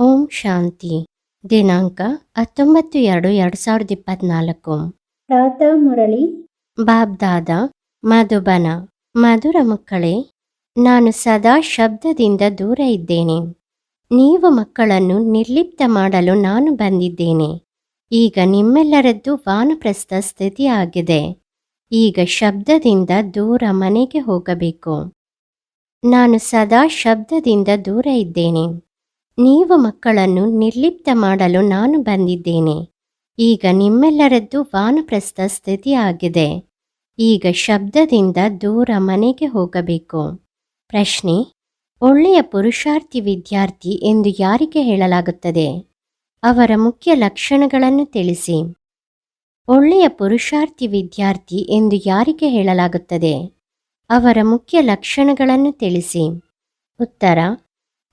ಓಂ ಶಾಂತಿ. ದಿನಾಂಕ ಹತ್ತೊಂಬತ್ತು ಎರಡು ಎರಡು ಸಾವಿರದ ಇಪ್ಪತ್ನಾಲ್ಕು. ಪ್ರಾತಃ ಮುರಳಿ. ಬಾಬ್ದಾದ ಮಧುಬನ ಮಧುರ ಮಕ್ಕಳೇ ನಾನು ಸದಾ ಶಬ್ದದಿಂದ ದೂರ ಇದ್ದೇನೆ. ನೀವು ಮಕ್ಕಳನ್ನು ನಿರ್ಲಿಪ್ತ ಮಾಡಲು ನಾನು ಬಂದಿದ್ದೇನೆ. ಈಗ ನಿಮ್ಮೆಲ್ಲರದ್ದು ವಾನಪ್ರಸ್ಥ ಸ್ಥಿತಿ ಆಗಿದೆ ಈಗ ಶಬ್ದದಿಂದ ದೂರ ಮನೆಗೆ ಹೋಗಬೇಕು. ನಾನು ಸದಾ ಶಬ್ದದಿಂದ ದೂರ ಇದ್ದೇನೆ. ನೀವು ಮಕ್ಕಳನ್ನು ನಿರ್ಲಿಪ್ತ ಮಾಡಲು ನಾನು ಬಂದಿದ್ದೇನೆ. ಈಗ ನಿಮ್ಮೆಲ್ಲರದ್ದು ವಾನಪ್ರಸ್ಥ ಸ್ಥಿತಿ ಆಗಿದೆ ಈಗ ಶಬ್ದದಿಂದ ದೂರ ಮನೆಗೆ ಹೋಗಬೇಕು. ಪ್ರಶ್ನೆ, ಒಳ್ಳೆಯ ಪುರುಷಾರ್ಥಿ ವಿದ್ಯಾರ್ಥಿ ಎಂದು ಯಾರಿಗೆ ಹೇಳಲಾಗುತ್ತದೆ? ಅವರ ಮುಖ್ಯ ಲಕ್ಷಣಗಳನ್ನು ತಿಳಿಸಿ. ಒಳ್ಳೆಯ ಪುರುಷಾರ್ಥಿ ವಿದ್ಯಾರ್ಥಿ ಎಂದು ಯಾರಿಗೆ ಹೇಳಲಾಗುತ್ತದೆ? ಅವರ ಮುಖ್ಯ ಲಕ್ಷಣಗಳನ್ನು ತಿಳಿಸಿ. ಉತ್ತರ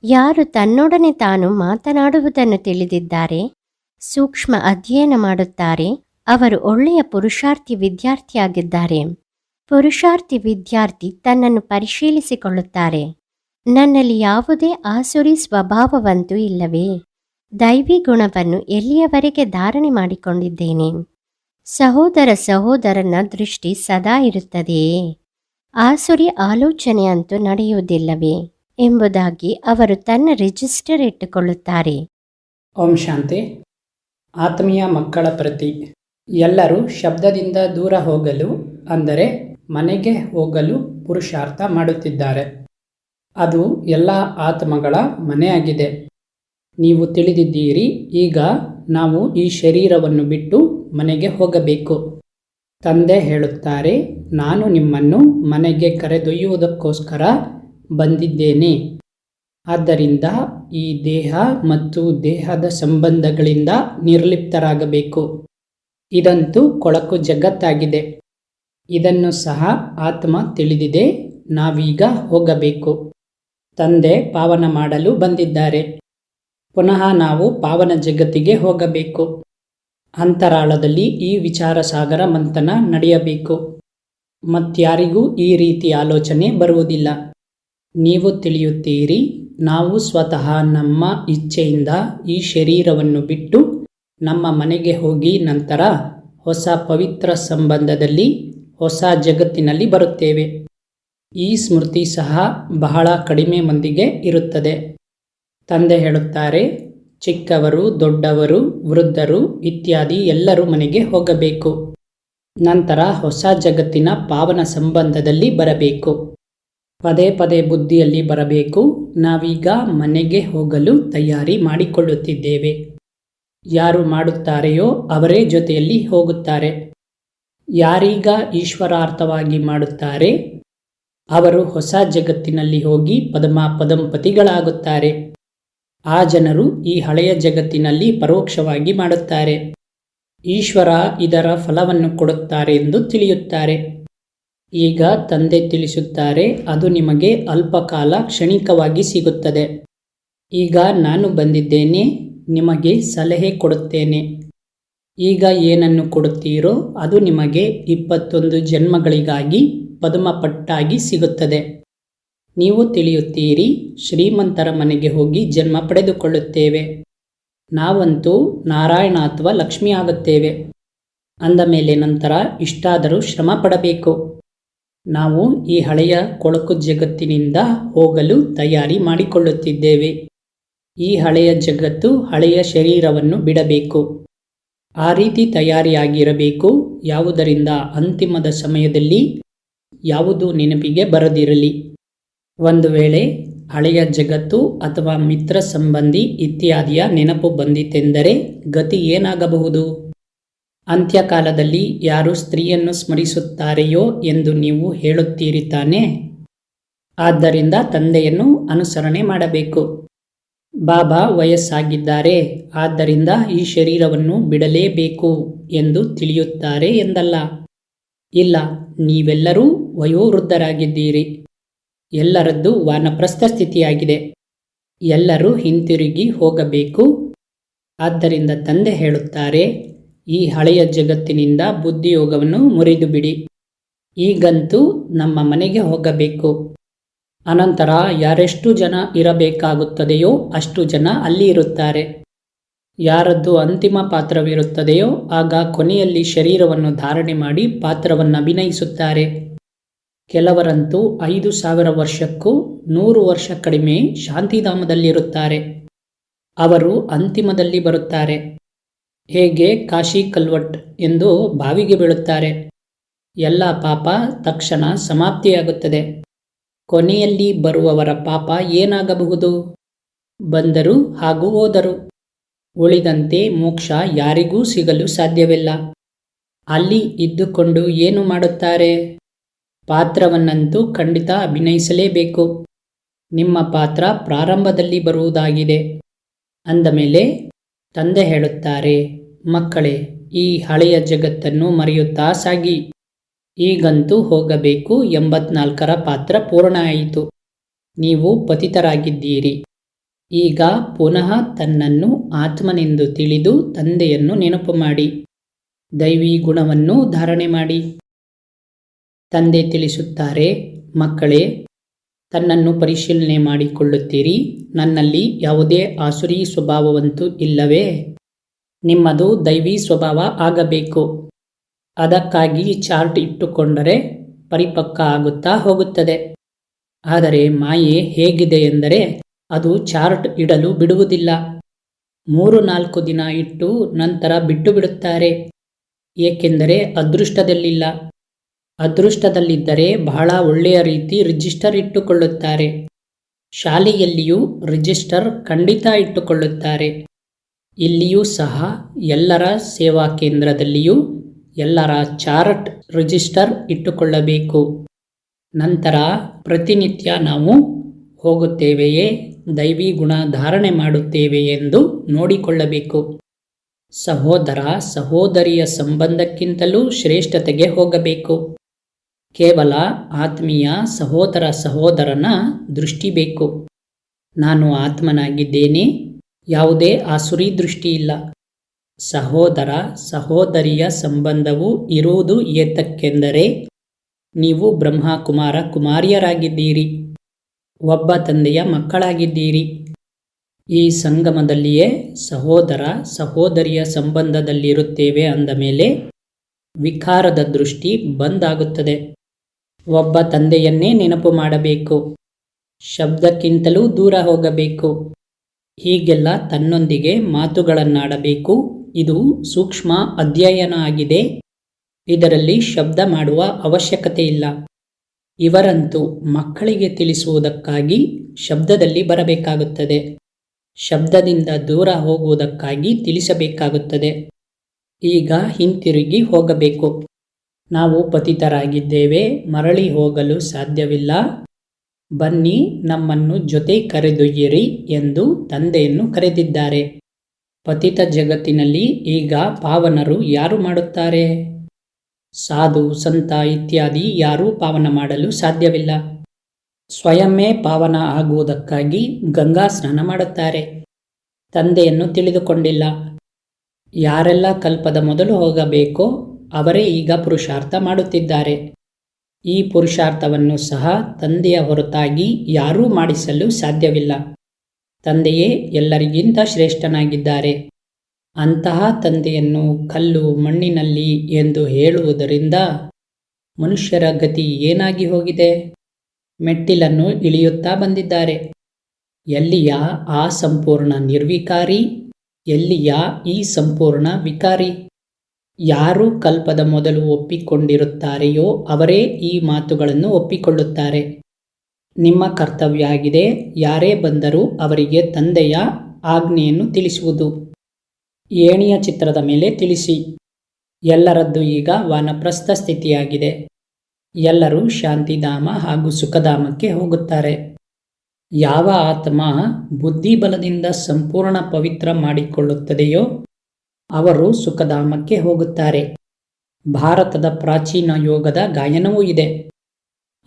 ಯಾರು ತನ್ನೊಡನೆ ತಾನು ಮಾತನಾಡುವುದನ್ನು ತಿಳಿದಿದ್ದಾರೆ? ಸೂಕ್ಷ್ಮ ಅಧ್ಯಯನ ಮಾಡುತ್ತಾರೆ. ಅವರು ಒಳ್ಳೆಯ ಪುರುಷಾರ್ಥಿ ವಿದ್ಯಾರ್ಥಿಯಾಗಿದ್ದಾರೆ. ಪುರುಷಾರ್ಥಿ ವಿದ್ಯಾರ್ಥಿ ತನ್ನನ್ನು ಪರಿಶೀಲಿಸಿಕೊಳ್ಳುತ್ತಾರೆ. ನನ್ನಲ್ಲಿ ಯಾವುದೇ ಆಸುರಿ ಸ್ವಭಾವವಂತೂ ಇಲ್ಲವೇ? ದೈವಿ ಗುಣವನ್ನು ಎಲ್ಲಿಯವರೆಗೆ ಧಾರಣೆ ಮಾಡಿಕೊಂಡಿದ್ದೇನೆ? ಸಹೋದರ ಸಹೋದರನ ದೃಷ್ಟಿ ಸದಾ ಇರುತ್ತದೆಯೇ? ಆಸುರಿ ಆಲೋಚನೆ ಅಂತೂ ನಡೆಯುವುದಿಲ್ಲವೇ? ಎಂಬುದಾಗಿ ಅವರು ತನ್ನ ರಿಜಿಸ್ಟರ್ ಇಟ್ಟುಕೊಳ್ಳುತ್ತಾರೆ. ಓಂ ಶಾಂತಿ. ಆತ್ಮೀಯ ಮಕ್ಕಳ ಪ್ರತಿ, ಎಲ್ಲರೂ ಶಬ್ದದಿಂದ ದೂರ ಹೋಗಲು, ಅಂದರೆ ಮನೆಗೆ ಹೋಗಲು ಪುರುಷಾರ್ಥ ಮಾಡುತ್ತಿದ್ದಾರೆ. ಅದು ಎಲ್ಲ ಆತ್ಮಗಳ ಮನೆಯಾಗಿದೆ. ನೀವು ತಿಳಿದಿದ್ದೀರಿ, ಈಗ ನಾವು ಈ ಶರೀರವನ್ನು ಬಿಟ್ಟು ಮನೆಗೆ ಹೋಗಬೇಕು. ತಂದೆ ಹೇಳುತ್ತಾರೆ, ನಾನು ನಿಮ್ಮನ್ನು ಮನೆಗೆ ಕರೆದೊಯ್ಯುವುದಕ್ಕೋಸ್ಕರ ಬಂದಿದ್ದೇನೆ. ಆದ್ದರಿಂದ ಈ ದೇಹ ಮತ್ತು ದೇಹದ ಸಂಬಂಧಗಳಿಂದ ನಿರ್ಲಿಪ್ತರಾಗಬೇಕು. ಇದಂತೂ ಕೊಳಕು ಜಗತ್ತಾಗಿದೆ. ಇದನ್ನು ಸಹ ಆತ್ಮ ತಿಳಿದಿದೆ. ನಾವೀಗ ಹೋಗಬೇಕು. ತಂದೆ ಪಾವನ ಮಾಡಲು ಬಂದಿದ್ದಾರೆ. ಪುನಃ ನಾವು ಪಾವನ ಜಗತ್ತಿಗೆ ಹೋಗಬೇಕು. ಅಂತರಾಳದಲ್ಲಿ ಈ ವಿಚಾರ ಸಾಗರ ಮಂಥನ ನಡೆಯಬೇಕು. ಮತ್ಯಾರಿಗೂ ಈ ರೀತಿ ಆಲೋಚನೆ ಬರುವುದಿಲ್ಲ. ನೀವು ತಿಳಿಯುತ್ತೀರಿ, ನಾವು ಸ್ವತಃ ನಮ್ಮ ಇಚ್ಛೆಯಿಂದ ಈ ಶರೀರವನ್ನು ಬಿಟ್ಟು ನಮ್ಮ ಮನೆಗೆ ಹೋಗಿ ನಂತರ ಹೊಸ ಪವಿತ್ರ ಸಂಬಂಧದಲ್ಲಿ, ಹೊಸ ಜಗತ್ತಿನಲ್ಲಿ ಬರುತ್ತೇವೆ. ಈ ಸ್ಮೃತಿ ಸಹ ಬಹಳ ಕಡಿಮೆ ಮಂದಿಗೆ ಇರುತ್ತದೆ. ತಂದೆ ಹೇಳುತ್ತಾರೆ, ಚಿಕ್ಕವರು, ದೊಡ್ಡವರು, ವೃದ್ಧರು ಇತ್ಯಾದಿ ಎಲ್ಲರೂ ಮನೆಗೆ ಹೋಗಬೇಕು. ನಂತರ ಹೊಸ ಜಗತ್ತಿನ ಪಾವನ ಸಂಬಂಧದಲ್ಲಿ ಬರಬೇಕು. ಪದೇ ಪದೇ ಬುದ್ಧಿಯಲ್ಲಿ ಬರಬೇಕು. ನಾವೀಗ ಮನೆಗೆ ಹೋಗಲು ತಯಾರಿ ಮಾಡಿಕೊಳ್ಳುತ್ತಿದ್ದೇವೆ. ಯಾರು ಮಾಡುತ್ತಾರೆಯೋ ಅವರೇ ಜೊತೆಯಲ್ಲಿ ಹೋಗುತ್ತಾರೆ. ಯಾರೀಗ ಈಶ್ವರಾರ್ಥವಾಗಿ ಮಾಡುತ್ತಾರೆ, ಅವರು ಹೊಸ ಜಗತ್ತಿನಲ್ಲಿ ಹೋಗಿ ಪದಮ ಪದಂಪತಿಗಳಾಗುತ್ತಾರೆ ಆ ಜನರು ಈ ಹಳೆಯ ಜಗತ್ತಿನಲ್ಲಿ ಪರೋಕ್ಷವಾಗಿ ಮಾಡುತ್ತಾರೆ. ಈಶ್ವರ ಇದರ ಫಲವನ್ನು ಕೊಡುತ್ತಾರೆ ಎಂದು ತಿಳಿಯುತ್ತಾರೆ. ಈಗ ತಂದೆ ತಿಳಿಸುತ್ತಾರೆ, ಅದು ನಿಮಗೆ ಅಲ್ಪಕಾಲ ಕ್ಷಣಿಕವಾಗಿ ಸಿಗುತ್ತದೆ. ಈಗ ನಾನು ಬಂದಿದ್ದೇನೆ, ನಿಮಗೆ ಸಲಹೆ ಕೊಡುತ್ತೇನೆ. ಈಗ ಏನನ್ನು ಕೊಡುತ್ತೀರೋ, ಅದು ನಿಮಗೆ ಇಪ್ಪತ್ತೊಂದು ಜನ್ಮಗಳಿಗಾಗಿ ಪದ್ಮಪಟ್ಟಾಗಿ ಸಿಗುತ್ತದೆ. ನೀವು ತಿಳಿಯುತ್ತೀರಿ, ಶ್ರೀಮಂತರ ಮನೆಗೆ ಹೋಗಿ ಜನ್ಮ ಪಡೆದುಕೊಳ್ಳುತ್ತೇವೆ. ನಾವಂತೂ ನಾರಾಯಣ ಅಥವಾ ಲಕ್ಷ್ಮಿ ಆಗುತ್ತೇವೆ. ಅಂದ ಮೇಲೆ ನಂತರ ಇಷ್ಟಾದರೂ ಶ್ರಮ ಪಡಬೇಕು. ನಾವು ಈ ಹಳೆಯ ಕೊಳಕು ಜಗತ್ತಿನಿಂದ ಹೋಗಲು ತಯಾರಿ ಮಾಡಿಕೊಳ್ಳುತ್ತಿದ್ದೇವೆ. ಈ ಹಳೆಯ ಜಗತ್ತು ಹಳೆಯ ಶರೀರವನ್ನು ಬಿಡಬೇಕು. ಆ ರೀತಿ ತಯಾರಿಯಾಗಿರಬೇಕು. ಯಾವುದರಿಂದ ಅಂತಿಮದ ಸಮಯದಲ್ಲಿ ಯಾವುದು ನೆನಪಿಗೆ ಬರದಿರಲಿ. ಒಂದು ವೇಳೆ ಹಳೆಯ ಜಗತ್ತು ಅಥವಾ ಮಿತ್ರ ಸಂಬಂಧಿ ಇತ್ಯಾದಿಯ ನೆನಪು ಬಂದಿತೆಂದರೆ ಗತಿ ಏನಾಗಬಹುದು? ಅಂತ್ಯಕಾಲದಲ್ಲಿ ಯಾರು ಸ್ತ್ರೀಯನ್ನು ಸ್ಮರಿಸುತ್ತಾರೆಯೋ ಎಂದು ನೀವು ಹೇಳುತ್ತೀರಿ ತಾನೆ? ಆದ್ದರಿಂದ ತಂದೆಯನ್ನು ಅನುಸರಣೆ ಮಾಡಬೇಕು. ಬಾಬಾ ವಯಸ್ಸಾಗಿದ್ದಾರೆ, ಆದ್ದರಿಂದ ಈ ಶರೀರವನ್ನು ಬಿಡಲೇಬೇಕು ಎಂದು ತಿಳಿಯುತ್ತಾರೆ ಎಂದಲ್ಲ. ಇಲ್ಲ, ನೀವೆಲ್ಲರೂ ವಯೋವೃದ್ಧರಾಗಿದ್ದೀರಿ. ಎಲ್ಲರದ್ದು ವಾನಪ್ರಸ್ಥ ಸ್ಥಿತಿಯಾಗಿದೆ. ಎಲ್ಲರೂ ಹಿಂತಿರುಗಿ ಹೋಗಬೇಕು. ಆದ್ದರಿಂದ ತಂದೆ ಹೇಳುತ್ತಾರೆ ಈ ಹಳೆಯ ಜಗತ್ತಿನಿಂದ ಬುದ್ಧಿಯೋಗವನ್ನು ಮುರಿದು ಬಿಡಿ ಈಗಂತೂ ನಮ್ಮ ಮನೆಗೆ ಹೋಗಬೇಕು. ಅನಂತರ ಯಾರೆಷ್ಟು ಜನ ಇರಬೇಕಾಗುತ್ತದೆಯೋ ಅಷ್ಟು ಜನ ಅಲ್ಲಿ ಇರುತ್ತಾರೆ. ಯಾರದ್ದು ಅಂತಿಮ ಪಾತ್ರವಿರುತ್ತದೆಯೋ ಆಗ ಕೊನೆಯಲ್ಲಿ ಶರೀರವನ್ನು ಧಾರಣೆ ಮಾಡಿ ಪಾತ್ರವನ್ನು ಅಭಿನಯಿಸುತ್ತಾರೆ. ಕೆಲವರಂತೂ ಐದು ಸಾವಿರ ವರ್ಷಕ್ಕೂ ನೂರು ವರ್ಷ ಕಡಿಮೆ ಶಾಂತಿಧಾಮದಲ್ಲಿರುತ್ತಾರೆ. ಅವರು ಅಂತಿಮದಲ್ಲಿ ಬರುತ್ತಾರೆ. ಹೇಗೆ ಕಾಶಿ ಕಲ್ವಟ್ ಎಂದು ಬಾವಿಗೆ ಬೀಳುತ್ತಾರೆ? ಎಲ್ಲ ಪಾಪ ತಕ್ಷಣ ಸಮಾಪ್ತಿಯಾಗುತ್ತದೆ. ಕೊನೆಯಲ್ಲಿ ಬರುವವರ ಪಾಪ ಏನಾಗಬಹುದು? ಬಂದರು ಹಾಗೂ ಹೋದರು. ಉಳಿದಂತೆ ಮೋಕ್ಷ ಯಾರಿಗೂ ಸಿಗಲು ಸಾಧ್ಯವಿಲ್ಲ. ಅಲ್ಲಿ ಇದ್ದುಕೊಂಡು ಏನು ಮಾಡುತ್ತಾರೆ? ಪಾತ್ರವನ್ನಂತೂ ಖಂಡಿತ ಅಭಿನಯಿಸಲೇಬೇಕು. ನಿಮ್ಮ ಪಾತ್ರ ಪ್ರಾರಂಭದಲ್ಲಿ ಬರುವುದಾಗಿದೆ. ಅಂದ ಮೇಲೆ, ತಂದೆ ಹೇಳುತ್ತಾರೆ ಮಕ್ಕಳೇ, ಈ ಹಳೆಯ ಜಗತ್ತನ್ನು ಮರೆಯುತ್ತಾ ಸಾಗಿ. ಈಗಂತೂ ಹೋಗಬೇಕು ಎಂಬತ್ನಾಲ್ಕರ ಪಾತ್ರ ಪೂರ್ಣ ಆಯಿತು ನೀವು ಪತಿತರಾಗಿದ್ದೀರಿ. ಈಗ ಪುನಃ ತನ್ನನ್ನು ಆತ್ಮನೆಂದು ತಿಳಿದು ತಂದೆಯನ್ನು ನೆನಪು ಮಾಡಿ. ದೈವಿ ಗುಣವನ್ನು ಧಾರಣೆ ಮಾಡಿ. ತಂದೆ ತಿಳಿಸುತ್ತಾರೆ, ಮಕ್ಕಳೇ, ತನ್ನನ್ನು ಪರಿಶೀಲನೆ ಮಾಡಿಕೊಳ್ಳುತ್ತೀರಿ. ನನ್ನಲ್ಲಿ ಯಾವುದೇ ಆಸುರಿ ಸ್ವಭಾವವಂತೂ ಇಲ್ಲವೇ? ನಿಮ್ಮದು ದೈವಿ ಸ್ವಭಾವ ಆಗಬೇಕು. ಅದಕ್ಕಾಗಿ ಚಾರ್ಟ್ ಇಟ್ಟುಕೊಂಡರೆ ಪರಿಪಕ್ವ ಆಗುತ್ತಾ ಹೋಗುತ್ತದೆ. ಆದರೆ ಮಾಯೆ ಹೇಗಿದೆ ಎಂದರೆ ಅದು ಚಾರ್ಟ್ ಇಡಲು ಬಿಡುವುದಿಲ್ಲ. ಮೂರು ನಾಲ್ಕು ದಿನ ಇಟ್ಟು ನಂತರ ಬಿಟ್ಟು ಬಿಡುತ್ತಾರೆ ಏಕೆಂದರೆ ಅದೃಷ್ಟದಲ್ಲಿಲ್ಲ. ಅದೃಷ್ಟದಲ್ಲಿದ್ದರೆ ಬಹಳ ಒಳ್ಳೆಯ ರೀತಿ ರಿಜಿಸ್ಟರ್ ಇಟ್ಟುಕೊಳ್ಳುತ್ತಾರೆ. ಶಾಲೆಯಲ್ಲಿಯೂ ರಿಜಿಸ್ಟರ್ ಖಂಡಿತ ಇಟ್ಟುಕೊಳ್ಳುತ್ತಾರೆ. ಇಲ್ಲಿಯೂ ಸಹ ಎಲ್ಲರ ಸೇವಾ ಕೇಂದ್ರದಲ್ಲಿಯೂ ಎಲ್ಲರ ಚಾರ್ಟ್ ರಿಜಿಸ್ಟರ್ ಇಟ್ಟುಕೊಳ್ಳಬೇಕು. ನಂತರ ಪ್ರತಿನಿತ್ಯ ನಾವು ಹೋಗುತ್ತೇವೆಯೇ, ದೈವಿ ಗುಣ ಧಾರಣೆ ಮಾಡುತ್ತೇವೆ ಎಂದು ನೋಡಿಕೊಳ್ಳಬೇಕು. ಸಹೋದರ ಸಹೋದರಿಯ ಸಂಬಂಧಕ್ಕಿಂತಲೂ ಶ್ರೇಷ್ಠತೆಗೆ ಹೋಗಬೇಕು. ಕೇವಲ ಆತ್ಮೀಯ ಸಹೋದರ ಸಹೋದರನ ದೃಷ್ಟಿ ಬೇಕು. ನಾನು ಆತ್ಮನಾಗಿದ್ದೇನೆ ಯಾವುದೇ ಆಸುರಿ ದೃಷ್ಟಿ ಇಲ್ಲ ಸಹೋದರ, ಸಹೋದರಿಯ ಸಂಬಂಧವು ಇರುವುದು ಏತಕ್ಕೆಂದರೆ, ನೀವು ಬ್ರಹ್ಮಕುಮಾರ ಕುಮಾರಿಯರಾಗಿದ್ದೀರಿ, ಒಬ್ಬ ತಂದೆಯ ಮಕ್ಕಳಾಗಿದ್ದೀರಿ. ಈ ಸಂಗಮದಲ್ಲಿಯೇ ಸಹೋದರ, ಸಹೋದರಿಯ ಸಂಬಂಧದಲ್ಲಿರುತ್ತೇವೆ ಅಂದ ಮೇಲೆ ವಿಕಾರದ ದೃಷ್ಟಿ ಬಂದಾಗುತ್ತದೆ. ಒಬ್ಬ ತಂದೆಯನ್ನೇ ನೆನಪು ಮಾಡಬೇಕು. ಶಬ್ದಕ್ಕಿಂತಲೂ ದೂರ ಹೋಗಬೇಕು. ಹೀಗೆಲ್ಲ ತನ್ನೊಂದಿಗೆ ಮಾತುಗಳನ್ನಾಡಬೇಕು. ಇದು ಸೂಕ್ಷ್ಮ ಅಧ್ಯಯನ ಆಗಿದೆ ಇದರಲ್ಲಿ ಶಬ್ದ ಮಾಡುವ ಅವಶ್ಯಕತೆ ಇಲ್ಲ. ಇವರಂತೂ ಮಕ್ಕಳಿಗೆ ತಿಳಿಸುವುದಕ್ಕಾಗಿ ಶಬ್ದದಲ್ಲಿ ಬರಬೇಕಾಗುತ್ತದೆ. ಶಬ್ದದಿಂದ ದೂರ ಹೋಗುವುದಕ್ಕಾಗಿ ತಿಳಿಸಬೇಕಾಗುತ್ತದೆ. ಈಗ ಹಿಂತಿರುಗಿ ಹೋಗಬೇಕು. ನಾವು ಪತಿತರಾಗಿದ್ದೇವೆ, ಮರಳಿ ಹೋಗಲು ಸಾಧ್ಯವಿಲ್ಲ. ಬನ್ನಿ ನಮ್ಮನ್ನು ಜೊತೆ ಕರೆದೊಯ್ಯಿರಿ ಎಂದು ತಂದೆಯನ್ನು ಕರೆದಿದ್ದಾರೆ. ಪತಿತ ಜಗತ್ತಿನಲ್ಲಿ ಈಗ ಪಾವನರು ಯಾರು ಮಾಡುತ್ತಾರೆ? ಸಾಧು, ಸಂತ ಇತ್ಯಾದಿ ಯಾರೂ ಪಾವನ ಮಾಡಲು ಸಾಧ್ಯವಿಲ್ಲ. ಸ್ವಯಂವೇ ಪಾವನ ಆಗುವುದಕ್ಕಾಗಿ ಗಂಗಾ ಸ್ನಾನ ಮಾಡುತ್ತಾರೆ. ತಂದೆಯನ್ನು ತಿಳಿದುಕೊಂಡಿಲ್ಲ. ಯಾರೆಲ್ಲ ಕಲ್ಪದ ಮೊದಲು ಹೋಗಬೇಕೋ ಅವರೇ ಈಗ ಪುರುಷಾರ್ಥ ಮಾಡುತ್ತಿದ್ದಾರೆ. ಈ ಪುರುಷಾರ್ಥವನ್ನು ಸಹ ತಂದೆಯ ಹೊರತಾಗಿ ಯಾರೂ ಮಾಡಿಸಲು ಸಾಧ್ಯವಿಲ್ಲ. ತಂದೆಯೇ ಎಲ್ಲರಿಗಿಂತ ಶ್ರೇಷ್ಠನಾಗಿದ್ದಾರೆ. ಅಂತಹ ತಂದೆಯನ್ನು ಕಲ್ಲು ಮಣ್ಣಿನಲ್ಲಿ ಎಂದು ಹೇಳುವುದರಿಂದ ಮನುಷ್ಯರ ಗತಿ ಏನಾಗಿ ಹೋಗಿದೆ? ಮೆಟ್ಟಿಲನ್ನು ಇಳಿಯುತ್ತಾ ಬಂದಿದ್ದಾರೆ. ಎಲ್ಲಿಯ ಆ ಸಂಪೂರ್ಣ ನಿರ್ವಿಕಾರಿ? ಎಲ್ಲಿಯ ಈ ಸಂಪೂರ್ಣ ವಿಕಾರಿ? ಯಾರು ಕಲ್ಪದ ಮೊದಲು ಒಪ್ಪಿಕೊಂಡಿರುತ್ತಾರೆಯೋ ಅವರೇ ಈ ಮಾತುಗಳನ್ನು ಒಪ್ಪಿಕೊಳ್ಳುತ್ತಾರೆ. ನಿಮ್ಮ ಕರ್ತವ್ಯ ಆಗಿದೆ ಯಾರೇ ಬಂದರೂ ಅವರಿಗೆ ತಂದೆಯ ಆಜ್ಞೆಯನ್ನು ತಿಳಿಸುವುದು. ಏಣಿಯ ಚಿತ್ರದ ಮೇಲೆ ತಿಳಿಸಿ. ಎಲ್ಲರದ್ದು ಈಗ ವಾನಪ್ರಸ್ಥ ಸ್ಥಿತಿಯಾಗಿದೆ. ಎಲ್ಲರೂ ಶಾಂತಿಧಾಮ ಹಾಗೂ ಸುಖಧಾಮಕ್ಕೆ ಹೋಗುತ್ತಾರೆ. ಯಾವ ಆತ್ಮ ಬುದ್ಧಿಬಲದಿಂದ ಸಂಪೂರ್ಣ ಪವಿತ್ರ ಮಾಡಿಕೊಳ್ಳುತ್ತದೆಯೋ ಅವರು ಸುಖಧಾಮಕ್ಕೆ ಹೋಗುತ್ತಾರೆ. ಭಾರತದ ಪ್ರಾಚೀನ ಯೋಗದ ಗಾಯನವೂ ಇದೆ.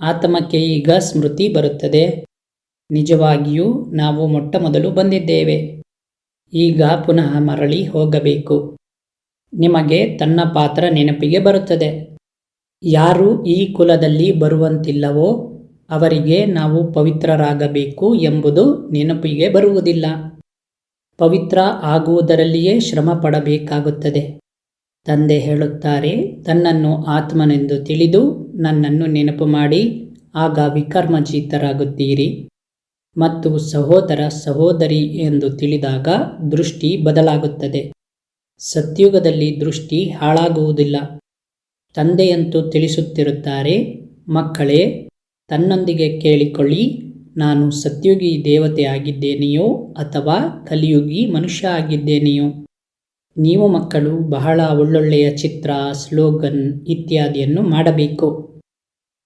ಆತ್ಮಕ್ಕೆ ಈಗ ಸ್ಮೃತಿ ಬರುತ್ತದೆ. ನಿಜವಾಗಿಯೂ ನಾವು ಮೊಟ್ಟ ಮೊದಲು ಬಂದಿದ್ದೇವೆ. ಈಗ ಪುನಃ ಮರಳಿ ಹೋಗಬೇಕು. ನಿಮಗೆ ತನ್ನ ಪಾತ್ರ ನೆನಪಿಗೆ ಬರುತ್ತದೆ. ಯಾರು ಈ ಕುಲದಲ್ಲಿ ಬರುವಂತಿಲ್ಲವೋ ಅವರಿಗೆ ನಾವು ಪವಿತ್ರರಾಗಬೇಕು ಎಂಬುದು ನೆನಪಿಗೆ ಬರುವುದಿಲ್ಲ. ಪವಿತ್ರ ಆಗುವುದರಲ್ಲಿಯೇ ಶ್ರಮ ಪಡಬೇಕಾಗುತ್ತದೆ ತಂದೆ ಹೇಳುತ್ತಾರೆ, ತನ್ನನ್ನು ಆತ್ಮನೆಂದು ತಿಳಿದು ನನ್ನನ್ನು ನೆನಪು ಮಾಡಿ, ಆಗ ವಿಕರ್ಮಜೀತರಾಗುತ್ತೀರಿ. ಮತ್ತು ಸಹೋದರ ಸಹೋದರಿ ಎಂದು ತಿಳಿದಾಗ ದೃಷ್ಟಿ ಬದಲಾಗುತ್ತದೆ. ಸತ್ಯುಗದಲ್ಲಿ ದೃಷ್ಟಿ ಹಾಳಾಗುವುದಿಲ್ಲ. ತಂದೆಯಂತೂ ತಿಳಿಸುತ್ತಿರುತ್ತಾರೆ, ಮಕ್ಕಳೇ, ತನ್ನೊಂದಿಗೆ ಕೇಳಿಕೊಳ್ಳಿ ನಾನು ಸತ್ಯುಗಿ ದೇವತೆ ಆಗಿದ್ದೇನೆಯೋ ಅಥವಾ ಕಲಿಯುಗಿ ಮನುಷ್ಯ ಆಗಿದ್ದೇನೆಯೋ? ನೀವು ಮಕ್ಕಳು, ಬಹಳ ಒಳ್ಳೊಳ್ಳೆಯ ಚಿತ್ರ, ಸ್ಲೋಗನ್ ಇತ್ಯಾದಿಯನ್ನು ಮಾಡಬೇಕು.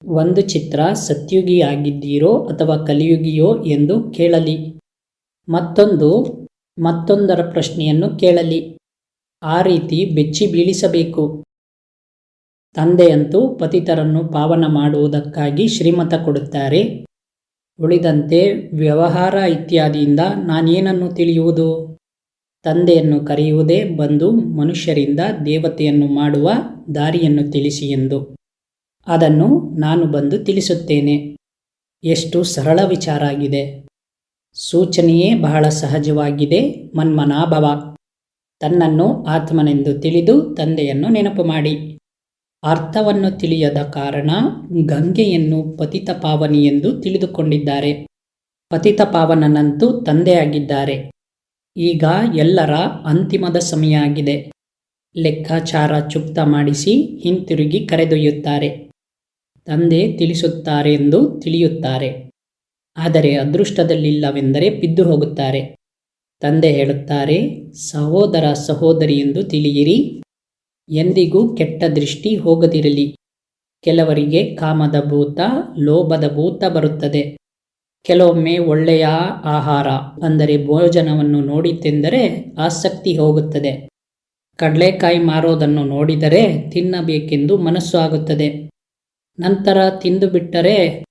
ಒಂದು ಚಿತ್ರ ಸತ್ಯುಗಿ ಆಗಿದ್ದೀರೋ ಅಥವಾ ಕಲಿಯುಗಿಯೋ ಎಂದು ಕೇಳಲಿ. ಮತ್ತೊಂದು, ಮತ್ತೊಂದರ ಪ್ರಶ್ನೆಯನ್ನು ಕೇಳಲಿ. ಆ ರೀತಿ ಬೆಚ್ಚಿ ಬೀಳಿಸಬೇಕು. ತಂದೆಯಂತೂ ಪತಿತರನ್ನು ಪಾವನ ಮಾಡುವುದಕ್ಕಾಗಿ ಶ್ರೀಮತ ಕೊಡುತ್ತಾರೆ. ಉಳಿದಂತೆ ವ್ಯವಹಾರ ಇತ್ಯಾದಿಯಿಂದ ನಾನೇನನ್ನು ತಿಳಿಯುವುದು? ತಂದೆಯನ್ನು ಕರೆಯುವುದೇ ಬಂದು ಮನುಷ್ಯರಿಂದ ದೇವತೆಯನ್ನು ಮಾಡುವ ದಾರಿಯನ್ನು ತಿಳಿಸಿ ಎಂದು. ಅದನ್ನು ನಾನು ಬಂದು ತಿಳಿಸುತ್ತೇನೆ. ಎಷ್ಟು ಸರಳ ವಿಚಾರ ಆಗಿದೆ. ಸೂಚನೆಯೇ ಬಹಳ ಸಹಜವಾಗಿದೆ, ಮನ್ಮನಾಭವ. ತನ್ನನ್ನು ಆತ್ಮನೆಂದು ತಿಳಿದು ತಂದೆಯನ್ನು ನೆನಪು ಮಾಡಿ. ಅರ್ಥವನ್ನು ತಿಳಿಯದ ಕಾರಣ ಗಂಗೆಯನ್ನು ಪತಿತ ಪಾವನಿ ಎಂದು ತಿಳಿದುಕೊಂಡಿದ್ದಾರೆ. ಪತಿತ ಪಾವನನಂತೂ ತಂದೆಯಾಗಿದ್ದಾರೆ. ಈಗ ಎಲ್ಲರ ಅಂತಿಮದ ಸಮಯ ಆಗಿದೆ ಲೆಕ್ಕಾಚಾರ ಚುಕ್ತ ಮಾಡಿಸಿ ಹಿಂತಿರುಗಿ ಕರೆದೊಯ್ಯುತ್ತಾರೆ. ತಂದೆ ತಿಳಿಸುತ್ತಾರೆ ಎಂದು ತಿಳಿಯುತ್ತಾರೆ. ಆದರೆ ಅದೃಷ್ಟದಲ್ಲಿಲ್ಲವೆಂದರೆ ಬಿದ್ದು ಹೋಗುತ್ತಾರೆ. ತಂದೆ ಹೇಳುತ್ತಾರೆ, ಸಹೋದರ ಸಹೋದರಿ ಎಂದು ತಿಳಿಯಿರಿ. ಎಂದಿಗೂ ಕೆಟ್ಟ ದೃಷ್ಟಿ ಹೋಗದಿರಲಿ. ಕೆಲವರಿಗೆ ಕಾಮದ ಭೂತ, ಲೋಭದ ಭೂತ ಬರುತ್ತದೆ. ಕೆಲವೊಮ್ಮೆ ಒಳ್ಳೆಯ ಆಹಾರ, ಅಂದರೆ ಭೋಜನವನ್ನು ನೋಡಿ ತಿಂದರೆ ಆಸಕ್ತಿ ಹೋಗುತ್ತದೆ. ಕಡಲೆಕಾಯಿ ಮಾರೋದನ್ನು ನೋಡಿದರೆ ತಿನ್ನಬೇಕೆಂದು ಮನಸ್ಸು ಆಗುತ್ತದೆ. ನಂತರ ತಿಂದು ಬಿಟ್ಟರೆ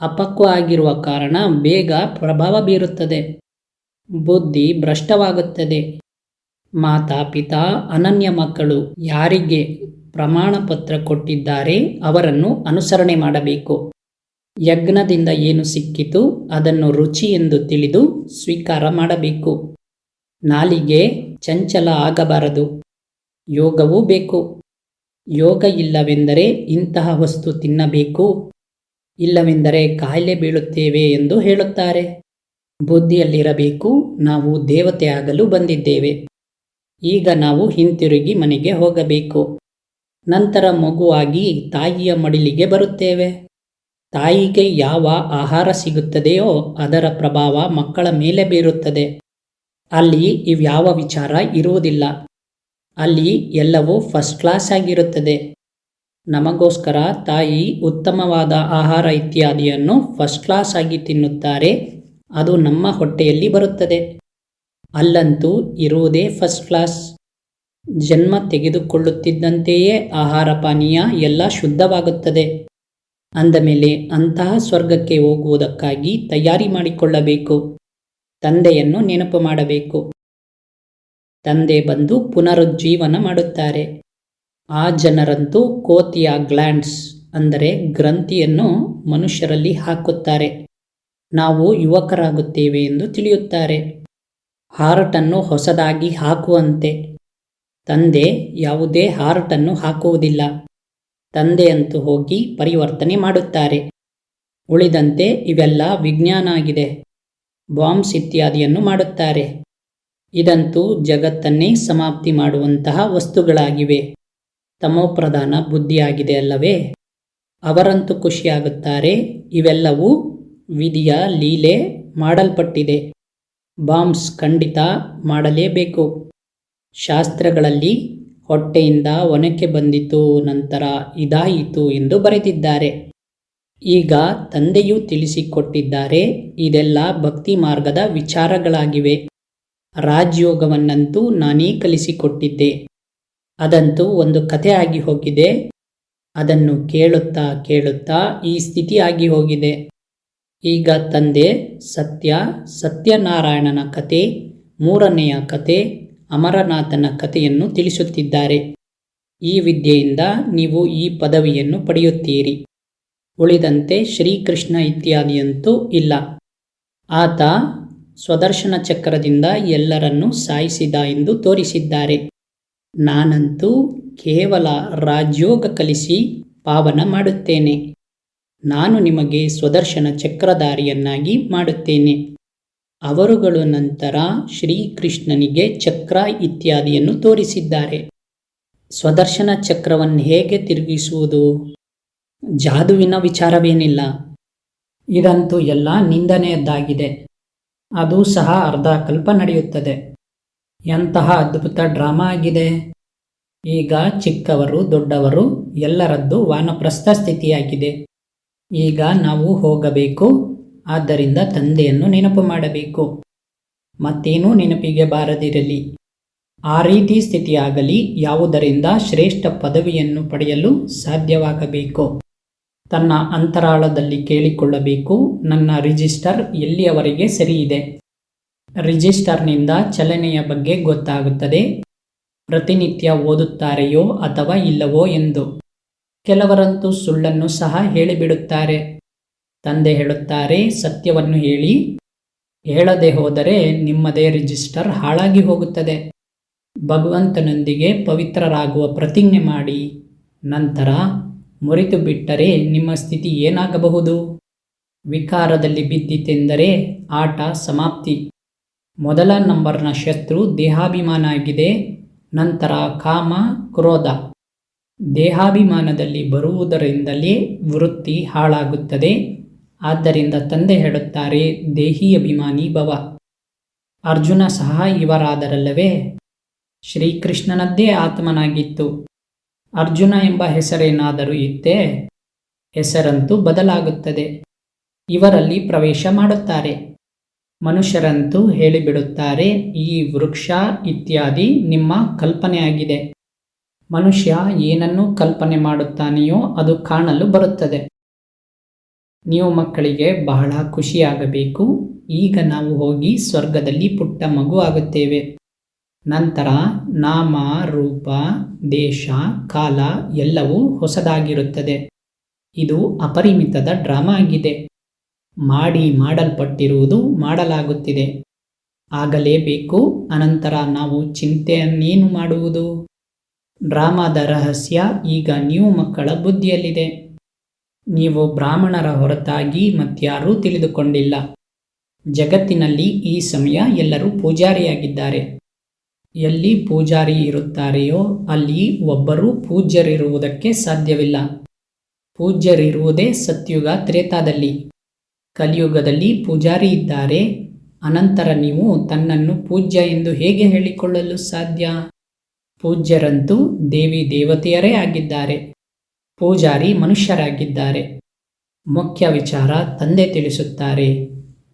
ಅಪಕ್ವ ಆಗಿರುವ ಕಾರಣ ಬೇಗ ಪ್ರಭಾವ ಬೀರುತ್ತದೆ. ಬುದ್ಧಿ ಭ್ರಷ್ಟವಾಗುತ್ತದೆ. ಮಾತಾ ಪಿತಾ ಅನನ್ಯ ಮಕ್ಕಳು ಯಾರಿಗೆ ಪ್ರಮಾಣ ಪತ್ರ ಕೊಟ್ಟಿದ್ದಾರೆ ಅವರನ್ನು ಅನುಸರಣೆ ಮಾಡಬೇಕು. ಯಜ್ಞದಿಂದ ಏನು ಸಿಕ್ಕಿತು ಅದನ್ನು ರುಚಿ ಎಂದು ತಿಳಿದು ಸ್ವೀಕಾರ ಮಾಡಬೇಕು. ನಾಲಿಗೆ ಚಂಚಲ ಆಗಬಾರದು. ಯೋಗವೂ ಬೇಕು. ಯೋಗ ಇಲ್ಲವೆಂದರೆ ಇಂತಹ ವಸ್ತು ತಿನ್ನಬೇಕು. ಇಲ್ಲವೆಂದರೆ ಕಾಯಿಲೆ ಬೀಳುತ್ತೇವೆ ಎಂದು ಹೇಳುತ್ತಾರೆ. ಬುದ್ಧಿಯಲ್ಲಿರಬೇಕು. ನಾವು ದೇವತೆ ಆಗಲು ಬಂದಿದ್ದೇವೆ. ಈಗ ನಾವು ಹಿಂತಿರುಗಿ ಮನೆಗೆ ಹೋಗಬೇಕು. ನಂತರ ಮಗುವಾಗಿ ತಾಯಿಯ ಮಡಿಲಿಗೆ ಬರುತ್ತೇವೆ. ತಾಯಿಗೆ ಯಾವ ಆಹಾರ ಸಿಗುತ್ತದೆಯೋ ಅದರ ಪ್ರಭಾವ ಮಕ್ಕಳ ಮೇಲೆ ಬೀರುತ್ತದೆ. ಅಲ್ಲಿ ಇವ್ಯಾವ ವಿಚಾರ ಇರುವುದಿಲ್ಲ. ಅಲ್ಲಿ ಎಲ್ಲವೂ ಫಸ್ಟ್ ಕ್ಲಾಸ್ ಆಗಿರುತ್ತದೆ. ನಮಗೋಸ್ಕರ ತಾಯಿ ಉತ್ತಮವಾದ ಆಹಾರ ಇತ್ಯಾದಿಯನ್ನು ಫಸ್ಟ್ ಕ್ಲಾಸ್ ಆಗಿ ತಿನ್ನುತ್ತಾರೆ. ಅದು ನಮ್ಮ ಹೊಟ್ಟೆಯಲ್ಲಿ ಬರುತ್ತದೆ. ಅಲ್ಲಂತೂ ಇರುವುದೇ ಫಸ್ಟ್ ಕ್ಲಾಸ್ ಜನ್ಮ ತೆಗೆದುಕೊಳ್ಳುತ್ತಿದ್ದಂತೆಯೇ ಆಹಾರ ಪಾನೀಯ ಎಲ್ಲ ಶುದ್ಧವಾಗುತ್ತದೆ. ಅಂದಮೇಲೆ ಅಂತಹ ಸ್ವರ್ಗಕ್ಕೆ ಹೋಗುವುದಕ್ಕಾಗಿ ತಯಾರಿ ಮಾಡಿಕೊಳ್ಳಬೇಕು. ತಂದೆಯನ್ನು ನೆನಪು ಮಾಡಬೇಕು. ತಂದೆ ಬಂದು ಪುನರುಜ್ಜೀವನ ಮಾಡುತ್ತಾರೆ. ಆ ಜನರಂತೂ ಕೋತಿಯ ಗ್ಲ್ಯಾಂಡ್ಸ್ ಅಂದರೆ ಗ್ರಂಥಿಯನ್ನು ಮನುಷ್ಯರಲ್ಲಿ ಹಾಕುತ್ತಾರೆ. ನಾವು ಯುವಕರಾಗುತ್ತೇವೆ ಎಂದು ತಿಳಿಯುತ್ತಾರೆ. ಹಾರ್ಟನ್ನು ಹೊಸದಾಗಿ ಹಾಕುವಂತೆ. ತಂದೆ, ಯಾವುದೇ ಹಾರ್ಟನ್ನು ಹಾಕುವುದಿಲ್ಲ. ತಂದೆಯಂತೂ ಹೋಗಿ ಪರಿವರ್ತನೆ ಮಾಡುತ್ತಾರೆ. ಉಳಿದಂತೆ ಇವೆಲ್ಲ ವಿಜ್ಞಾನ ಆಗಿದೆ ಬಾಂಬ್ಸ್ ಇತ್ಯಾದಿಯನ್ನು ಮಾಡುತ್ತಾರೆ. ಇದಂತೂ ಜಗತ್ತನ್ನೇ ಸಮಾಪ್ತಿ ಮಾಡುವಂತಹ ವಸ್ತುಗಳಾಗಿವೆ. ತಮೋಪ್ರಧಾನ ಬುದ್ಧಿಯಾಗಿದೆ ಅಲ್ಲವೇ? ಅವರಂತೂ ಖುಷಿಯಾಗುತ್ತಾರೆ. ಇವೆಲ್ಲವೂ ವಿಧಿಯ ಲೀಲೆ ಮಾಡಲ್ಪಟ್ಟಿದೆ. ಬಾಂಬ್ಸ್ ಖಂಡಿತ ಮಾಡಲೇಬೇಕು. ಶಾಸ್ತ್ರಗಳಲ್ಲಿ ಹೊಟ್ಟೆಯಿಂದ ಒನಕೆ ಬಂದಿತು, ನಂತರ ಇದಾಯಿತು ಎಂದು ಬರೆದಿದ್ದಾರೆ. ಈಗ ತಂದೆಯೂ ತಿಳಿಸಿಕೊಟ್ಟಿದ್ದಾರೆ, ಇದೆಲ್ಲ ಭಕ್ತಿ ಮಾರ್ಗದ ವಿಚಾರಗಳಾಗಿವೆ. ರಾಜ್ಯೋಗವನ್ನಂತೂ ನಾನೇ ಕಲಿಸಿಕೊಟ್ಟಿದ್ದೆ. ಅದಂತೂ ಒಂದು ಕಥೆ ಆಗಿ ಹೋಗಿದೆ. ಅದನ್ನು ಕೇಳುತ್ತಾ ಕೇಳುತ್ತಾ ಈ ಸ್ಥಿತಿ ಆಗಿ ಹೋಗಿದೆ. ಈಗ ತಂದೆ ಸತ್ಯ, ಸತ್ಯನಾರಾಯಣನ ಕತೆ, ಮೂರನೆಯ ಕತೆ, ಅಮರನಾಥನ ಕಥೆಯನ್ನು ತಿಳಿಸುತ್ತಿದ್ದಾರೆ. ಈ ವಿದ್ಯೆಯಿಂದ ನೀವು ಈ ಪದವಿಯನ್ನು ಪಡೆಯುತ್ತೀರಿ. ಉಳಿದಂತೆ ಶ್ರೀಕೃಷ್ಣ ಇತ್ಯಾದಿಯಂತೂ ಇಲ್ಲ. ಆತ ಸ್ವದರ್ಶನ ಚಕ್ರದಿಂದ ಎಲ್ಲರನ್ನೂ ಸಾಯಿಸಿದ ಎಂದು ತೋರಿಸಿದ್ದಾರೆ. ನಾನಂತೂ ಕೇವಲ ರಾಜ್ಯೋಗ ಕಲಿಸಿ ಪಾವನ ಮಾಡುತ್ತೇನೆ. ನಾನು ನಿಮಗೆ ಸ್ವದರ್ಶನ ಚಕ್ರಧಾರಿಯನ್ನಾಗಿ ಮಾಡುತ್ತೇನೆ. ಅವರುಗಳು ನಂತರ ಶ್ರೀಕೃಷ್ಣನಿಗೆ ಚಕ್ರ ಇತ್ಯಾದಿಯನ್ನು ತೋರಿಸಿದ್ದಾರೆ. ಸ್ವದರ್ಶನ ಚಕ್ರವನ್ನು ಹೇಗೆ ತಿರುಗಿಸುವುದು? ಜಾದುವಿನ ವಿಚಾರವೇನಿಲ್ಲ. ಇದಂತೂ ಎಲ್ಲ ನಿಂದನೆಯದ್ದಾಗಿದೆ. ಅದು ಸಹ ಅರ್ಧ ಕಲ್ಪ ನಡೆಯುತ್ತದೆ. ಎಂತಹ ಅದ್ಭುತ ಡ್ರಾಮಾ ಆಗಿದೆ. ಈಗ ಚಿಕ್ಕವರು ದೊಡ್ಡವರು ಎಲ್ಲರದ್ದು ವಾನಪ್ರಸ್ಥ ಸ್ಥಿತಿಯಾಗಿದೆ. ಈಗ ನಾವು ಹೋಗಬೇಕು. ಆದ್ದರಿಂದ ತಂದೆಯನ್ನು ನೆನಪು ಮಾಡಬೇಕು. ಮತ್ತೇನೂ ನೆನಪಿಗೆ ಬಾರದಿರಲಿ. ಆ ರೀತಿ ಸ್ಥಿತಿಯಾಗಲಿ. ಯಾವುದರಿಂದ ಶ್ರೇಷ್ಠ ಪದವಿಯನ್ನು ಪಡೆಯಲು ಸಾಧ್ಯವಾಗಬೇಕು. ತನ್ನ ಅಂತರಾಳದಲ್ಲಿ ಕೇಳಿಕೊಳ್ಳಬೇಕು. ನನ್ನ ರಿಜಿಸ್ಟರ್ ಎಲ್ಲಿಯವರೆಗೆ ಸರಿಯಿದೆ? ರಿಜಿಸ್ಟರ್ನಿಂದ ಚಲನೆಯ ಬಗ್ಗೆ ಗೊತ್ತಾಗುತ್ತದೆ. ಪ್ರತಿನಿತ್ಯ ಓದುತ್ತಾರೆಯೋ ಅಥವಾ ಇಲ್ಲವೋ ಎಂದು. ಕೆಲವರಂತೂ ಸುಳ್ಳನ್ನು ಸಹ ಹೇಳಿಬಿಡುತ್ತಾರೆ. ತಂದೆ ಹೇಳುತ್ತಾರೆ, ಸತ್ಯವನ್ನು ಹೇಳಿ. ಹೇಳದೆ ಹೋದರೆ ನಿಮ್ಮದೇ ರಿಜಿಸ್ಟರ್ ಹಾಳಾಗಿ ಹೋಗುತ್ತದೆ. ಭಗವಂತನೊಂದಿಗೆ ಪವಿತ್ರರಾಗುವ ಪ್ರತಿಜ್ಞೆ ಮಾಡಿ. ನಂತರ ಮುರಿತು ಬಿಟ್ಟರೆ ನಿಮ್ಮ ಸ್ಥಿತಿ ಏನಾಗಬಹುದು? ವಿಕಾರದಲ್ಲಿ ಬಿದ್ದಿತೆಂದರೆ ಆಟ ಸಮಾಪ್ತಿ. ಮೊದಲ ನಂಬರ್ನ ಶತ್ರು ದೇಹಾಭಿಮಾನ ಆಗಿದೆ ನಂತರ ಕಾಮ, ಕ್ರೋಧ. ದೇಹಾಭಿಮಾನದಲ್ಲಿ ಬರುವುದರಿಂದಲೇ ವೃತ್ತಿ ಹಾಳಾಗುತ್ತದೆ. ಆದ್ದರಿಂದ ತಂದೆ ಹೇಳುತ್ತಾರೆ, ದೇಹಿ ಅಭಿಮಾನಿ ಭವ. ಅರ್ಜುನ ಸಹ ಇವರಾದರಲ್ಲವೇ? ಶ್ರೀಕೃಷ್ಣನದ್ದೇ ಆತ್ಮನಾಗಿತ್ತು. ಅರ್ಜುನ ಎಂಬ ಹೆಸರೇನಾದರೂ ಇತ್ತೇ? ಹೆಸರಂತೂ ಬದಲಾಗುತ್ತದೆ. ಇವರಲ್ಲಿ ಪ್ರವೇಶ ಮಾಡುತ್ತಾರೆ. ಮನುಷ್ಯರಂತೂ ಹೇಳಿಬಿಡುತ್ತಾರೆ, ಈ ವೃಕ್ಷ ಇತ್ಯಾದಿ ನಿಮ್ಮ ಕಲ್ಪನೆಯಾಗಿದೆ. ಮನುಷ್ಯ ಏನನ್ನು ಕಲ್ಪನೆ ಮಾಡುತ್ತಾನೆಯೋ ಅದು ಕಾಣಲು ಬರುತ್ತದೆ. ನೀವು ಮಕ್ಕಳಿಗೆ ಬಹಳ ಖುಷಿಯಾಗಬೇಕು. ಈಗ ನಾವು ಹೋಗಿ ಸ್ವರ್ಗದಲ್ಲಿ ಪುಟ್ಟ ಮಗು ಆಗುತ್ತೇವೆ. ನಂತರ ನಾಮ, ರೂಪ, ದೇಶ, ಕಾಲ ಎಲ್ಲವೂ ಹೊಸದಾಗಿರುತ್ತದೆ. ಇದು ಅಪರಿಮಿತದ ಡ್ರಾಮಾ ಆಗಿದೆ. ಮಾಡಿ ಮಾಡಲ್ಪಟ್ಟಿರುವುದು ಮಾಡಲಾಗುತ್ತಿದೆ. ಆಗಲೇಬೇಕು, ಅನಂತರ ನಾವು ಚಿಂತೆಯನ್ನೇನು ಮಾಡುವುದು? ಡ್ರಾಮಾದ ರಹಸ್ಯ, ಈಗ ನೀವು ಮಕ್ಕಳ ಬುದ್ಧಿಯಲ್ಲಿದೆ. ನೀವು ಬ್ರಾಹ್ಮಣರ ಹೊರತಾಗಿ ಮತ್ಯಾರೂ ತಿಳಿದುಕೊಂಡಿಲ್ಲ. ಜಗತ್ತಿನಲ್ಲಿ ಈ ಸಮಯ ಎಲ್ಲರೂ ಪೂಜಾರಿಯಾಗಿದ್ದಾರೆ. ಎಲ್ಲಿ ಪೂಜಾರಿ ಇರುತ್ತಾರೆಯೋ ಅಲ್ಲಿ ಒಬ್ಬರೂ ಪೂಜ್ಯರಿರುವುದಕ್ಕೆ ಸಾಧ್ಯವಿಲ್ಲ. ಪೂಜ್ಯರಿರುವುದೇ ಸತ್ಯುಗ ತ್ರೇತಾದಲ್ಲಿ. ಕಲಿಯುಗದಲ್ಲಿ ಪೂಜಾರಿ ಇದ್ದಾರೆ. ಅನಂತರ ನೀವು ತನ್ನನ್ನು ಪೂಜ್ಯ ಎಂದು ಹೇಗೆ ಹೇಳಿಕೊಳ್ಳಲು ಸಾಧ್ಯ? ಪೂಜ್ಯರಂತೂ ದೇವಿ ದೇವತೆಯರೇ ಆಗಿದ್ದಾರೆ. ಪೂಜಾರಿ ಮನುಷ್ಯರಾಗಿದ್ದಾರೆ. ಮುಖ್ಯ ವಿಚಾರ ತಂದೆ ತಿಳಿಸುತ್ತಾರೆ.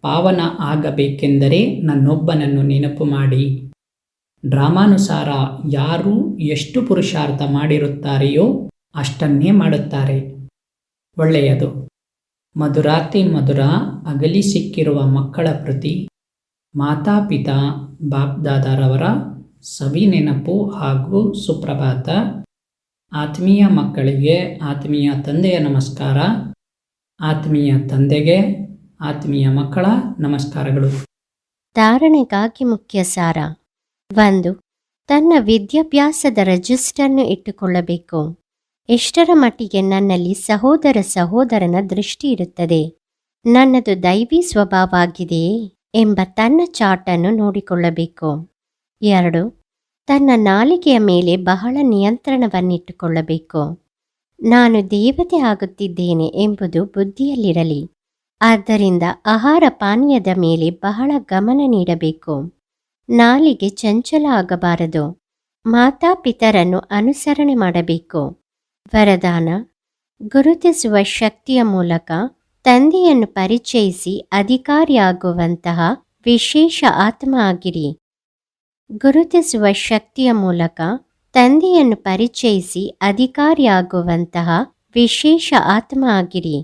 ಪಾವನ ಆಗಬೇಕೆಂದರೆ ನನ್ನೊಬ್ಬನನ್ನು ನೆನಪು ಮಾಡಿ. ಡ್ರಾಮಾನುಸಾರ ಯಾರು ಎಷ್ಟು ಪುರುಷಾರ್ಥ ಮಾಡಿರುತ್ತಾರೆಯೋ ಅಷ್ಟನ್ನೇ ಮಾಡುತ್ತಾರೆ. ಒಳ್ಳೆಯದು. ಮಧುರಾತಿ ಮಧುರ ಅಗಲಿ ಸಿಕ್ಕಿರುವ ಮಕ್ಕಳ ಪ್ರತಿ ಮಾತಾಪಿತಾ, ಬಾಪ್ದಾದಾರವರ ಸವಿ ನೆನಪು ಹಾಗೂ ಸುಪ್ರಭಾತ. ಆತ್ಮೀಯ ಮಕ್ಕಳಿಗೆ ಆತ್ಮೀಯ ತಂದೆಯ ನಮಸ್ಕಾರ. ಆತ್ಮೀಯ ತಂದೆಗೆ ಆತ್ಮೀಯ ಮಕ್ಕಳ ನಮಸ್ಕಾರಗಳು. ಧಾರಣೆಗಾಗಿ ಮುಖ್ಯ ಸಾರ. ಒಂದು, ತನ್ನ ವಿದ್ಯಾಭ್ಯಾಸದ ರಜಿಸ್ಟರ್ನ್ನು ಇಟ್ಟುಕೊಳ್ಳಬೇಕು. ಎಷ್ಟರ ಮಟ್ಟಿಗೆ ನನ್ನಲ್ಲಿ ಸಹೋದರ ಸಹೋದರನ ದೃಷ್ಟಿ ಇರುತ್ತದೆ? ನನ್ನದು ದೈವಿ ಸ್ವಭಾವ ಆಗಿದೆಯೇ ಎಂಬ ತನ್ನ ಚಾಟನ್ನು ನೋಡಿಕೊಳ್ಳಬೇಕು. ಎರಡು. ತನ್ನ ನಾಲಿಗೆಯ ಮೇಲೆ ಬಹಳ ನಿಯಂತ್ರಣವನ್ನಿಟ್ಟುಕೊಳ್ಳಬೇಕು. ನಾನು ದೇವತೆ ಆಗುತ್ತಿದ್ದೇನೆ ಎಂಬುದು ಬುದ್ಧಿಯಲ್ಲಿರಲಿ. ಆದ್ದರಿಂದ ಆಹಾರ ಪಾನೀಯದ ಮೇಲೆ ಬಹಳ ಗಮನ ನೀಡಬೇಕು. ನಾಲಿಗೆ ಚಂಚಲ ಆಗಬಾರದು. ಮಾತಾಪಿತರನ್ನು ಅನುಸರಣೆ ಮಾಡಬೇಕು. ವರದಾನ. ಗುರುತಿಸುವ ಶಕ್ತಿಯ ಮೂಲಕ ತಂದೆಯನ್ನು ಪರಿಚಯಿಸಿ ಅಧಿಕಾರಿಯಾಗುವಂತಹ ವಿಶೇಷ ಆತ್ಮ ಆಗಿರಿ. ಗುರುತಿಸುವ ಶಕ್ತಿಯ ಮೂಲಕ ತಂದೆಯನ್ನು ಪರಿಚಯಿಸಿ ಅಧಿಕಾರಿಯಾಗುವಂತಹ ವಿಶೇಷ ಆತ್ಮ ಆಗಿರಿ.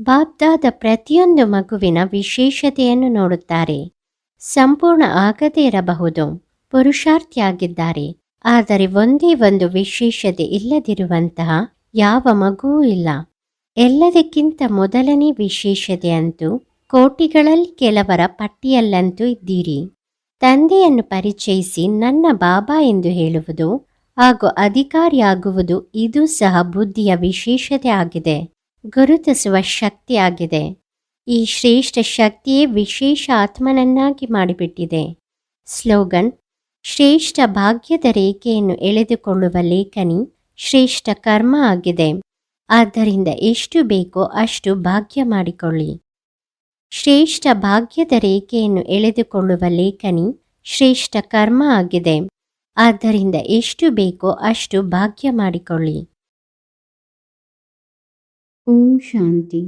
ಬಾಬ್ದಾದ ಪ್ರತಿಯೊಂದು ಮಗುವಿನ ವಿಶೇಷತೆಯನ್ನು ನೋಡುತ್ತಾರೆ. ಸಂಪೂರ್ಣ ಆಗದೇ ಇರಬಹುದು. ಪುರುಷಾರ್ಥಿಯಾಗಿದ್ದಾರೆ. ಆದರೆ ಒಂದೇ ಒಂದು ವಿಶೇಷತೆ ಇಲ್ಲದಿರುವಂತಹ ಯಾವ ಮಗುವೂ ಇಲ್ಲ. ಎಲ್ಲದಕ್ಕಿಂತ ಮೊದಲನೇ ವಿಶೇಷತೆ ಅಂತೂ ಕೋಟಿಗಳಲ್ಲಿ ಕೆಲವರ ಪಟ್ಟಿಯಲ್ಲಂತೂ ಇದ್ದೀರಿ. ತಂದೆಯನ್ನು ಪರಿಚಯಿಸಿ ನನ್ನ ಬಾಬಾ ಎಂದು ಹೇಳುವುದು ಹಾಗೂ ಅಧಿಕಾರಿಯಾಗುವುದು ಇದು ಸಹ ಬುದ್ಧಿಯ ವಿಶೇಷತೆ ಆಗಿದೆ. ಗುರುತಿಸುವ ಶಕ್ತಿಯಾಗಿದೆ ಈ ಶ್ರೇಷ್ಠ ಶಕ್ತಿಯೇ ವಿಶೇಷ ಆತ್ಮನನ್ನಾಗಿ ಮಾಡಿಬಿಟ್ಟಿದೆ. ಸ್ಲೋಗನ್, ಶ್ರೇಷ್ಠ ಭಾಗ್ಯದ ರೇಖೆಯನ್ನು ಎಳೆದುಕೊಳ್ಳುವ ಲೇಖನಿ ಶ್ರೇಷ್ಠ ಕರ್ಮ ಆಗಿದೆ. ಆದ್ದರಿಂದ ಎಷ್ಟು ಬೇಕೋ ಅಷ್ಟು ಭಾಗ್ಯ ಮಾಡಿಕೊಳ್ಳಿ. ಶ್ರೇಷ್ಠ ಭಾಗ್ಯದ ರೇಖೆಯನ್ನು ಎಳೆದುಕೊಳ್ಳುವ ಲೇಖನಿ ಶ್ರೇಷ್ಠ ಕರ್ಮ ಆಗಿದೆ. ಆದ್ದರಿಂದ ಎಷ್ಟು ಬೇಕೋ ಅಷ್ಟು ಭಾಗ್ಯ ಮಾಡಿಕೊಳ್ಳಿ. ಓಂ ಶಾಂತಿ.